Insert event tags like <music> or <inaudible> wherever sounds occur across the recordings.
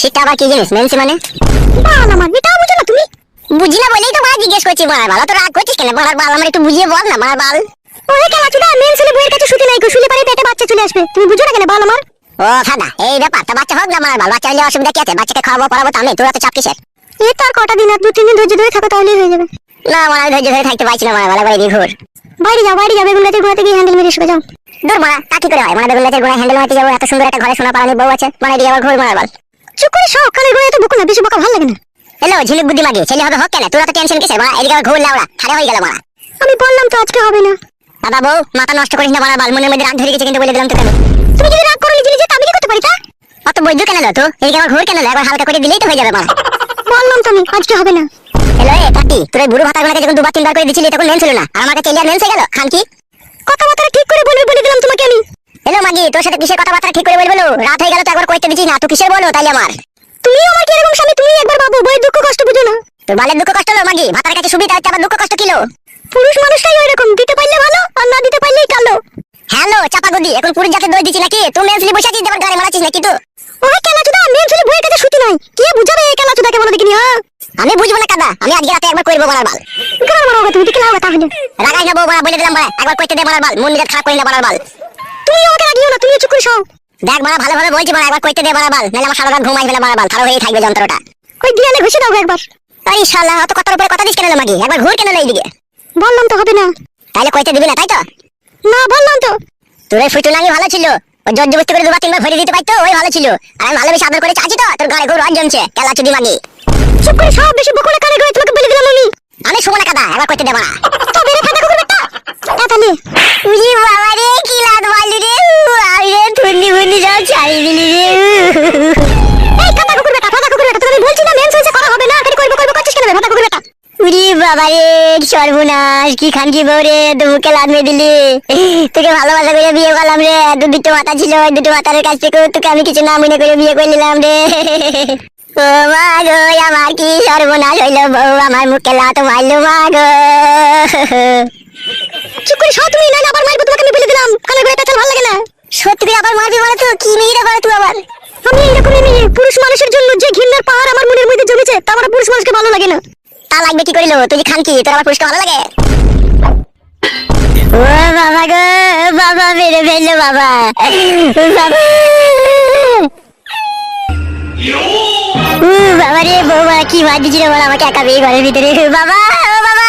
সেটা আবার কি জিনিস মেন্সি মানে? বাল আমার এটাও বুঝো না তুমি? বুঝি না বলেই তো মা জিজ্ঞেস করছি মার বাল তো রাগ করছিস কেন? মার বাল আমার একটু বুঝিয়ে বল না মার বাল। ওরে কেলা চুদা মেন্স বইয়ের কাছে শুতে নাই গো শুলে পারে পেটে বাচ্চা চলে আসবে। তুমি বুঝো না কেন বাল আমার? ও ফাদা এই ব্যাপার তা বাচ্চা হোক না মার বাল বাচ্চা হলে অসুবিধা কি আছে? বাচ্চাকে খাওয়াবো পড়াবো তো আমি তোরা তো চাপ কিসের? এই তো আর কটা দিন আর দু তিন দিন ধৈর্য ধরে থাকো তাহলেই হয়ে যাবে। না আমার আর ধৈর্য ধরে থাকতে পারছি না মার বালা করে দিয়ে ঘুর বাইরে যাও বাইরে যাও বেগুন গাছের গোড়াতে গিয়ে হ্যান্ডেল মেরে শুয়ে যাও। দূর মারা তা কি করে হয়? মানে বেগুন গাছের গোড়ায় হ্যান্ডেল মারতে যাব এত সুন্দর একটা ঘরে সোনা পালানি বউ আছে মানে দিয়ে আবার ঘুর মারার বাল। চুপ করে সব কানের গোড়ায় তো বুকু না বেশি বকা ভালো লাগে না। হ্যালো ঝিলিক বুদ্ধি মাগি ছেলে হবে হোক কেন তোরা তো টেনশন এদিকে ঘুর লাউড়া ছাড়ে হয়ে গেল মারা আমি বললাম তো আজকে হবে না। দাদা বউ মাথা নষ্ট করিস না মধ্যে রাগ ধরে গেছে কিন্তু বলে দিলাম তোকে তুমি যদি রাগ করো নিজে নিজে আমি কি করতে পারি তা? অত বৈদ্য কেন তো আবার ঘুর কেন একবার হালকা করে দিলেই তো হয়ে যাবে বললাম তো আমি আজকে হবে না। হ্যালো এ কাকি তোর বুড়ো ভাতা গুলোকে যখন দুবার তিনবার করে দিছিলি তখন মেন ছিল না। আর আমার কাছে এলিয়ার মেন হয়ে গেল? খান কি? কথাবার্তা ঠিক করে বলবি বলে দিলাম তোমাকে আমি। হ্যালো মাগি তোর সাথে কিসের কথাবার্তা ঠিক করে বলব রাত হয়ে গেল তো একবার কইতে দিছিস না তুই কিসের বলো তাইলে আমার? তুমি আমার কি এরকম স্বামী তুমি একবার বাবু বই দুঃখ কষ্ট বুঝো না। তোর বালের দুঃখ কষ্ট হলো মাগি ভাতার কাছে সুবিধা হচ্ছে আবার দুঃখ কষ্ট কিলো পুরুষ মানুষটাই ওই রকম দিতে পারলে ভালো আর না দিতে পারলেই কালো। হ্যালো চাপা গদি এখন পুরুষ জাতে দই দিছি নাকি? তুই মেনসলি বসে আছিস দেবার গাড়ি মারাছিস নাকি তো ওই কেলা চুদা মেনসলি বইয়ের কাছে শুতি নাই। কে বুঝাবে এই কেলা চুদাকে বলো দেখিনি হ্যাঁ? আমি বুঝব না কাদা আমি আজকে রাতে একবার করব বলার বাল। গাল মারো তুমি দিকে লাও তাহলে রাগাই না বউ বলা বলে দিলাম বলা একবার কইতে দে বলার বাল মন নিজে খারাপ করি না বলার বাল। তুমি আমাকে রাগিও না তুমি চুপ করে সও দেখ বলা ভালো ভালো বলছি বলা একবার কইতে দে বলার বাল নাহলে আমার সারা রাত ঘুমাই ফেলে বলার বাল খারাপ হয়ে থাকবে যন্ত্রটা। ওই দিয়ালে ঘুষে দাও একবার। আরে শালা অত কথার উপরে কথা দিস কেন মাগি? একবার ঘুর কেন এইদিকে? বললাম তো হবে না। তাহলে কইতে দিবি না তাই তো? না বললাম তো। তোর ফুটু নাঙ্গি ভালো ছিল। ওই জোর জবস্তি করে দুবার তিনবার ভরে দিতে পারতো ওই ভালো ছিল। আর আমি ভালোবেসে আদর করে চাচ্ছি তো? তোর ঘরে ঘুর রজ জমছে। কেলা চুদি মাগি। চুপ করে সব বেশি বকুড়ে কানে করে তোমাকে বলে দিলাম আমি। আমি শুভ না কাদা একবার কইতে দেব না সর্বনাশ, কি খান কি রে? লাদ মেয়ে দিলি। তোকে ভালোবাসা করে বিয়ে করলাম রে। দুটো মাথা ছিল, ওই দুটো মাথার কাছ থেকে তোকে আমি কিছু না মনে করে বিয়ে করে নিলাম রে। ও আমার কি সর্বনাশ হইল বউ? আমার মুখে লাত মারলো চুপ করে সব তুমি না আবার মারবো, তোমাকে আমি বলে দিলাম। কানে ভালো লাগে না। সত্যি করে আবার মারবি মানে তো? কি মেয়েরা করে তুই আবার? আমি মেয়ে। পুরুষ মানুষের জন্য যে ঘৃণার পাহাড় আমার মনের মধ্যে জমেছে, তা আমার পুরুষ মানুষকে ভালো লাগে না। তা লাগবে কি করিল? তুই খান কি? তোর আমার পুরুষকে ভালো লাগে? ও বাবা গো বাবা মেরে ফেলল বাবা। বাবা। রে বৌমা কি বল আমাকে একা বিয়ে ঘরের ভিতরে? বাবা ও বাবা।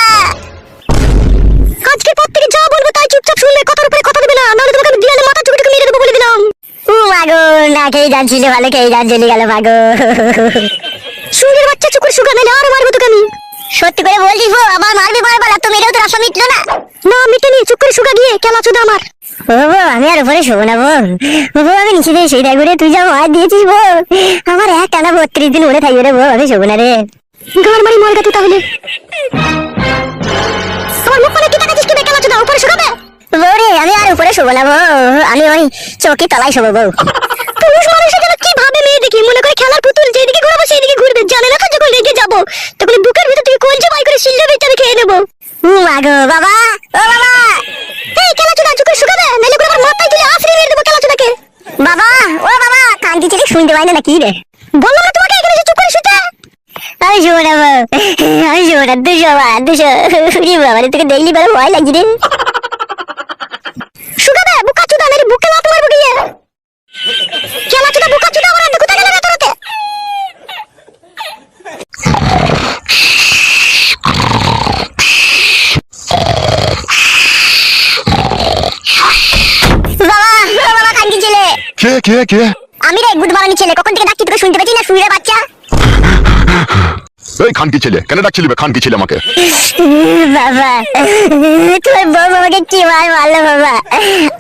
আজকে পর থেকে যা বলব তাই চুপচাপ শুনবে কথার উপরে কথা দেবে না নাহলে তোমাকে আমি দিয়ালে মাথা চুপটুকু মেরে দেবো বলে দিলাম। ও মাগো না খেয়ে যাচ্ছিল ভালো খেয়ে যান চলে গেল মাগো সুরের বাচ্চা চুকুর সুগা নাহলে আরও মারবো তোকে আমি সত্যি করে বলছিস বউ আবার মারবি মারবার আর তো মেরেও তো রাস্তা মিটলো না। না মিটেনি চুপ করে সুগা গিয়ে খেলা চুদা আমার? ও আমি আর উপরে শোবো না বউ। ও আমি নিচে দিয়ে সেইটা করে তুই যা মার দিয়েছিস বউ। আমার এক টানা বত্রিশ দিন উড়ে থাকবে রে বউ আমি শোবো না রে। গার মারি মরগা তুই তাহলে? আমার মুখ মানে কি টাকা চিস্কি বেকালা চুদা উপরে শুকাবে? রে আমি আর উপরে শোবো না বউ। আমি ওই চৌকি তলায় শোবো বউ। পুরুষ মানুষের জন্য কি দেখি মনে করে খেলার পুতুল যেদিকে ঘুরাবো সেদিকে ঘুরবে। জানে না যখন রেগে যাব। তখন বুকের ভিতর থেকে কলজে বাই করে শিল্লা বেচে আমি খেয়ে নেব। ও মাগো বাবা! ও বাবা! এই খেলা চুদা চুকে শুকাবে? নাইলে করে আমার মাথায় তুলে আফরি মেরে দেবো খেলা চুদাকে বাবা ও বাবা কান্তি চিলি শুনতে পাই না নাকি রে? বললাম না তোমাকে এখানে চুপ করে শুতে? আমি না আমি না দুশো বা দুশো। বাবা তোকে দেখলি বড় ভয় লাগছে রে। শুকাবে বুকা চুদা নাইলে বুকে লাত মারবো গিয়ে খেলা চুদা বুকা চুদা আমার দেখো গেল না তোরাতে বাবা ও বাবা কান্দি ছেলে কে কে? কে আমি রে গুড মারানি ছেলে কখন থেকে ডাকছি তোকে শুনতে পাচ্ছি না? শুয়ে বাচ্চা। এই খানকি ছেলে কেন ডাকছিলি বে? খানকি ছেলে আমাকে। বাবা তোর বউ আমাকে কি মার মারলো বাবা?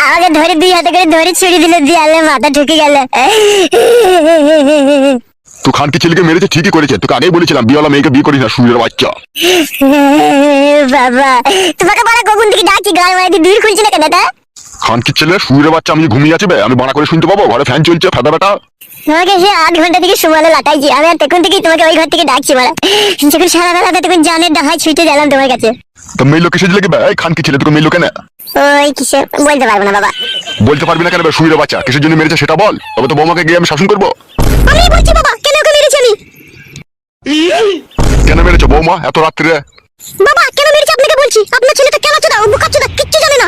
আমাকে ধরে দুই হাতে করে ধরে ছুরি দিল দিয়ে আলে মাথা ঢুকে গেল। তুই খানকি ছেলেকে মেরেছে ঠিকই করেছে। তোকে আগেই বলেছিলাম বিয়েওয়ালা মেয়েকে বিয়ে করিস না সুরের বাচ্চা। বাবা তোমাকে বড় কখন থেকে ডাকছি গাল মারি দূর খুলছি না কেন এটা? খানকি ছেলে? সুরের বাচ্চা আমি ঘুমিয়ে আছি বে আমি বানা করে শুনতে পাবো? ঘরে ফ্যান চলছে ফেদা বেটা। তোমাকে সে আট ঘণ্টা থেকে সুমালে লাটাইছি। আমি আর তখন থেকেই তোমাকে ওই ঘর থেকে ডাকছি মারা। যখন সারা বেলাতে তখন জানের ছুটে গেলাম তোমার কাছে। তো মেয়ে লোকে সেজে লেগে এই খানকি ছেলে তোকে মেয়ে লোকে না। ওই কিসে বলতে পারব না বাবা। বলতে পারবি না কেন বে সুরের বাচ্চা কিসের জন্য মেরেছে সেটা বল। তবে তো বৌমাকে গিয়ে আমি শাসন করব। আমি বলছি বাবা কেন ওকে মেরেছি আমি? কেন মেরেছে বৌমা এত রাত্রে? বাবা কেন মেরেছি আপনাকে বলছি? আপনার ছেলে তো কেন চোদা ও বুকা চোদা কিচ্ছু জানে না।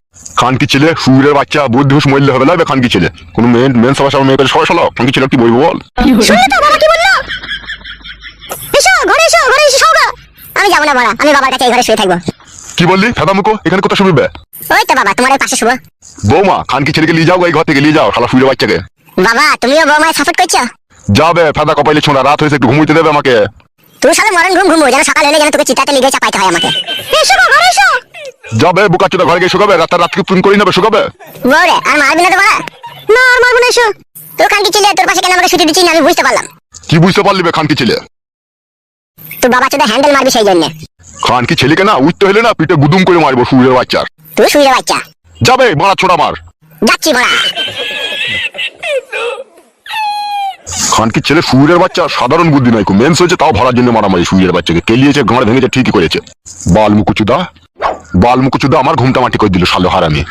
খানকি ছেলে সুরের বাচ্চা বুদ্ধি মরলে হবে না খানকি ছেলে। কোন মেন মেন সবার সবার মেয়েকে সবাই সলো খানকি ছেলে কি বলব বল? শুনলে তো বাবা কি বলল? এসো ঘরে এসো ঘরে এসো সৌগা আমি যাব না বড়া আমি বাবার কাছে এই ঘরে শুয়ে থাকব। কি বললি? ফেদা মুখো এখানে কোথায় ওই তো বাবা তোমার পাশে বৌমা খানকি ছেলেকে নিয়ে যাও এই ঘর থেকে নিয়ে যাও শালা সুরের বাচ্চাকে। বাবা তুমিও বৌমায় সাপোর্ট করছ? যাবে ফেদা কপাইলে ছোঁড়া রাত হয়েছে একটু ঘুমোইতে দেবে আমাকে। তুই সাথে মরণ ঘুম ঘুমো যেন সকাল হলে যেন তোকে চিতাতে লিগে চাপাইতে হয় আমাকে। এসো ঘরে এসো। যাবে বুকা চোদা ঘরে গিয়ে শুকাবে রাতের রাতকে ফোন করি নেবে শুকাবে? আর মারবি না তো বাবা। না আর মারবো না এসো। তোর কানকি ছেলে তোর পাশে কেন আমাকে ছুটি দিচ্ছিস না আমি বুঝতে পারলাম। কি বুঝতে পারলি বে খানকি ছেলে? তুই বাবা চোদা হ্যান্ডেল মারবি সেই জন্য। খানকি ছেলেকে না উঠতে হলে না পিঠে গুদুম করে মারবো সুরের বাচ্চার। তুই শুয়ে বাচ্চা। যাবে মারা ছোড়া মার। যাচ্ছি ভরা খানকি ছেলে সুরের বাচ্চা সাধারণ বুদ্ধি নয় মেন্স হয়েছে তাও ভরার জন্য মারামারি সুরের বাচ্চাকে। কেলিয়েছে গাঁড় ভেঙেছে ঠিকই করেছে। বাল মুকুচুদা বাল মুকুচুদা আমার ঘুমটা মাটি করে দিল সালো হারামি।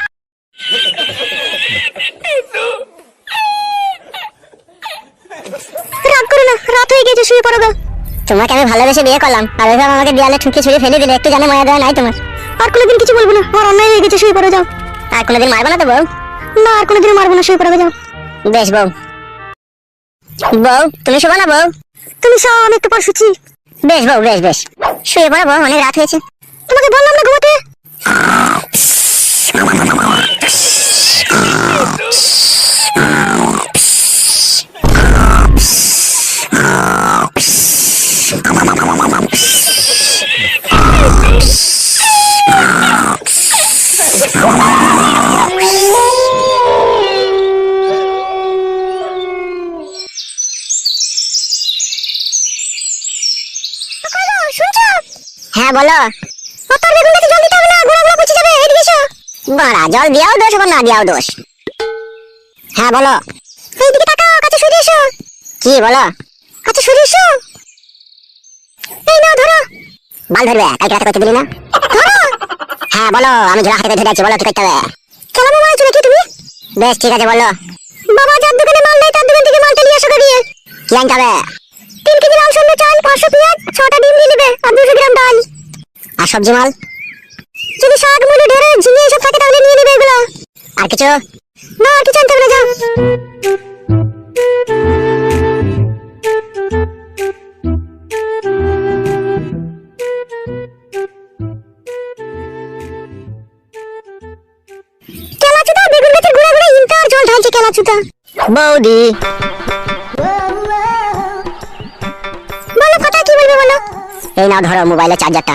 করো না, রাত হয়ে গেছে শুয়ে ভালোবেসে বিয়ে করলাম, আর আমাকে দেয়ালে ঠুকে ফেলে একটু জানে মায়া দেওয়া নাই তোমার। আর কোনোদিন কিছু বলব না অন্যায় হয়ে গেছে, শুয়ে পড়ো, যাও। আর কোনোদিন মারবো না তো, বউ? না, আর কোনোদিন মারবো না, শুয়ে পড়ো, যাও। বেশ, বউ। বউ, তুমি শোবো না, বউ? তুমি সব আমি একটু বেশ, বউ, বেশ বেশ। শুয়ে পড়ো, বউ, অনেক রাত হয়েছে। তোমাকে বললাম না ঘুমাতে? হ্যাঁ বলো। তোর বেগুন জল দিতে হবে না গোড়াগুলো পচে যাবে, এদিকে এসো। বাড়া, জল দিয়াও দোষ আবার না দিয়াও দোষ। হ্যাঁ বলো। এইদিকে তাকাও, কাছে সরে এসো। কি, বলো? কাছে সরে এসো। এই নাও, ধরো। বাল ধরবে, কালকে রাতে করতে দিলি না? ধরো। হ্যাঁ বলো, আমি ঝোলা হাতে ধরে আছি, বলো, কি করতে হবে? কেন মারা চলে কি তুমি? বেশ, ঠিক আছে, বলো। বাবা, যার দোকানে মাল নেই, তার দোকান থেকে মালটা নিয়ে আসো দিয়ে কি আনতে হবে? তিন কেজি লাল সন্ধ্যে চাল, পাঁচশো পেঁয়াজ, ছটা ডিম দিয়ে নেবে, আর দুশো গ্রাম ডাল। আর সবজি মাল? যদি শাক মুলো ঢেঁড়ে ঝিঙে এসব থাকে তাহলে নিয়ে নেবে এগুলো। আর কিছু? না আর কিছু আনতে হবে না যাও। বৌদি। বলো কথা কি বলবে বলো? এই নাও ধরো মোবাইলের চার্জারটা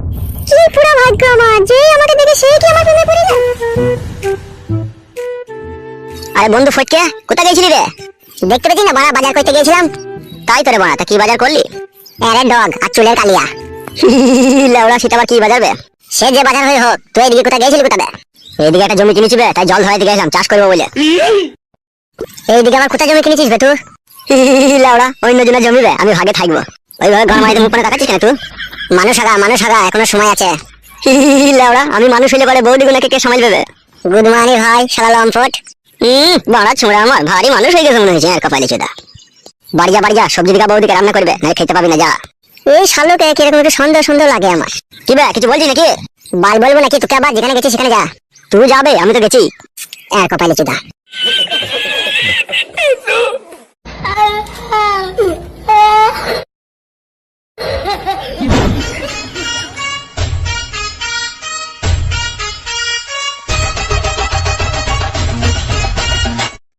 পুরো ভাগ্য আমার? যে আমাকে দেখে সেই কি আমার প্রেমে পড়ে যায়? আরে বন্ধু ফটকে, কোথায় গেছিলি রে? দেখতে না, বাড়া বাজার করতে গেছিলাম তাই তোরে বাড়া তা কি বাজার করলি? আরে ডগ, আর চুলের কালিয়া। <laughs> লেওড়া সেটা আবার কি সে যে বাজার হয়ে হোক, তুই এদিকে কোথায় গেছিলি একটা জমি কিনেছি বে, তাই জল ধরাইতে গেছিলাম চাষ করব বলে। এইদিকে আবার কোথায় জমি কিনেছিস বে তুই? <laughs> লেওড়া অন্য জনের জমি বে, আমি ভাগে থাকব। ওইভাবে ঘর মারিতে মুখ করে তাকাচ্ছিস কেন তুই? মানুষ আগা মানুষ আগা এখনও সময় আছে। লেওড়া, আমি মানুষ হইলে পরে বৌদি গুলোকে কে সময় দেবে? গুড মর্নিং ভাই, শালা লম্পট। হুম বড় ছোঁড়া আমার, ভারী মানুষ হয়ে গেছে মনে হয়েছে হ্যাঁ, আর কপালি চোদা। বাড়ি যা বাড়ি যা, সবজি দিকা বৌদিকে রান্না করবে না খেতে পাবি না, যা। এই শালুকে কীরকম একটু সন্দেহ সন্দেহ লাগে আমার। কি বে, কিছু বলছি নাকি? বাল বলব নাকি, তোকে আবার, যেখানে গেছি সেখানে যা। তুই যাবে, আমি তো গেছি। হ্যাঁ, আর কপালি চোদা। <laughs>